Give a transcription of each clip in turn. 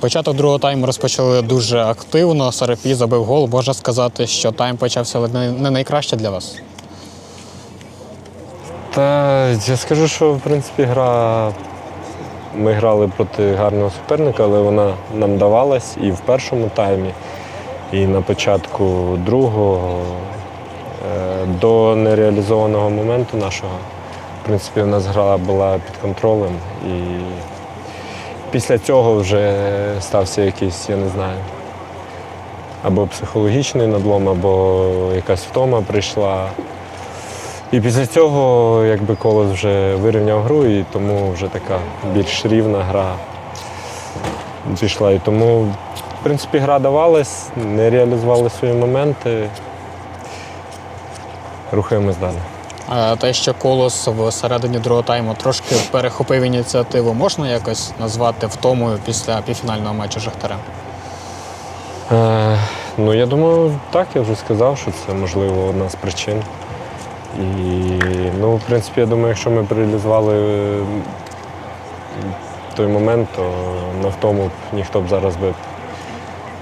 Початок другого тайму розпочали дуже активно. Сарапі забив гол. Можна сказати, що тайм почався не найкраще для вас. Та я скажу, що в принципі гра. Ми грали проти гарного суперника, але вона нам давалась і в першому таймі, і на початку другого. Е, До нереалізованого моменту нашого, в принципі, у нас гра була під контролем. І після цього вже стався якийсь, я не знаю, або психологічний надлом, або якась втома прийшла. І після цього якби колос вже вирівняв гру, і тому вже така більш рівна гра пішла. І тому, в принципі, гра давалась, не реалізували свої моменти. Рухаємось далі. Те, що колос в середині другого тайму трошки перехопив ініціативу, можна якось назвати втомою після півфінального матчу з Е, ну, я думаю, так, я вже сказав, що це можливо одна з причин. І, ну, в принципі, я думаю, якщо ми реалізували той момент, то на втому б ніхто б зараз би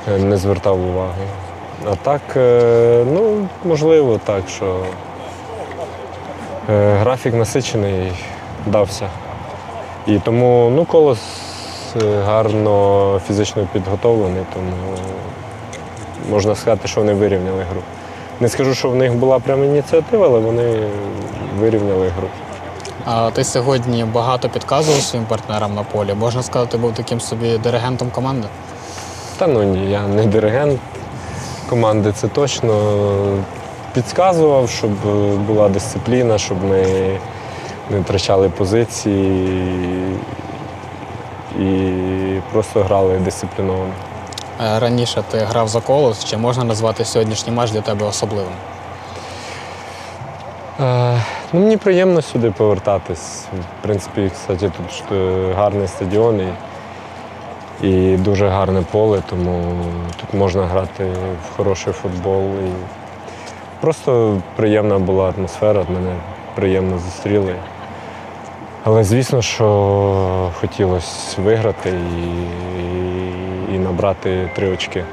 е, не звертав уваги. А так, е, ну, можливо, так, що графік насичений дався. І тому ну, колос е, гарно фізично підготовлений, тому можна сказати, що вони вирівняли гру. Не скажу, що в них була прямо ініціатива, але вони вирівняли гру. А ти сьогодні багато підказував своїм партнерам на полі. Можна сказати, був таким собі диригентом команди. Та ну ні, я не диригент команди, це точно. Підказував, щоб е, була дисципліна, щоб ми не втрачали позиції і просто грали дисципліновано. Е, Раніше ти грав за колос. Чи можна назвати сьогоднішній матч для тебе особливим? Е, ну, мені приємно сюди повертатись. В принципі, кстати, тут е, гарний стадіон і, і дуже гарне поле, тому тут можна грати в хороший футбол. І просто приємна була атмосфера, мене приємно зустріли. Але звісно, що хотілося виграти і, і, і набрати три очки.